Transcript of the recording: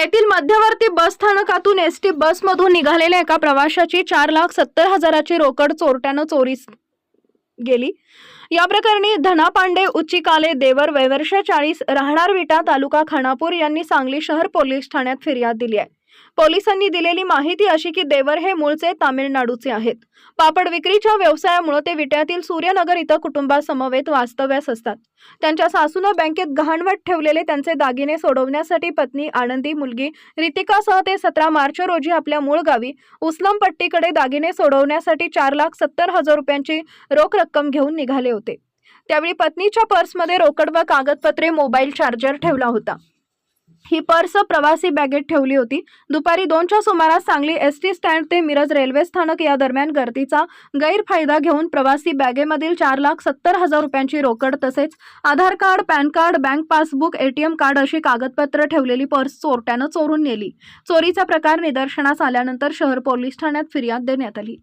येथील मध्यवर्ती बस स्थानकातून एस टी बसमधून निघालेल्या एका प्रवाशाची चार लाख सत्तर हजाराची रोकड चोरट्यानं चोरीस गेली. या प्रकरणी धना पांडे उच्चिकाले देवर वैवर्ष चाळीस राहणार विटा तालुका खानापूर यांनी सांगली शहर पोलीस ठाण्यात फिर्याद दिली आहे. पोलिसांनी दिलेली माहिती अशी की देवर हे मूळचे तामिळनाडूचे आहेत. पापड विक्रीच्या व्यवसायामुळे ते विट्यातील सूर्यनगर इथं कुटुंबासमवेत वास्तव्यास असतात. त्यांच्या सासूनं बँकेत गहाणवट ठेवलेले त्यांचे दागिने सोडवण्यासाठी पत्नी आनंदी मुलगी रितिकासह ते सतरा मार्च रोजी आपल्या मूळ गावी उस्लमपट्टीकडे दागिने सोडवण्यासाठी चार लाख सत्तर हजार रुपयांची रोख रक्कम घेऊन निघाले होते. त्यावेळी पत्नीच्या पर्समध्ये रोकड व कागदपत्रे मोबाईल चार्जर ठेवला होता. ही पर्स प्रवासी बॅगेत ठेवली होती. दुपारी दोनच्या सुमारास सांगली एस टी स्टँड ते मिरज रेल्वे स्थानक या दरम्यान गर्दीचा गैरफायदा घेऊन प्रवासी बॅगेमधील चार लाख सत्तर हजार रुपयांची रोकड तसेच Aadhaar card PAN card bank passbook ATM card अशी कागदपत्र ठेवलेली पर्स चोरट्यानं चोरून नेली. चोरीचा प्रकार निदर्शनास आल्यानंतर शहर पोलीस ठाण्यात फिर्याद देण्यात आली.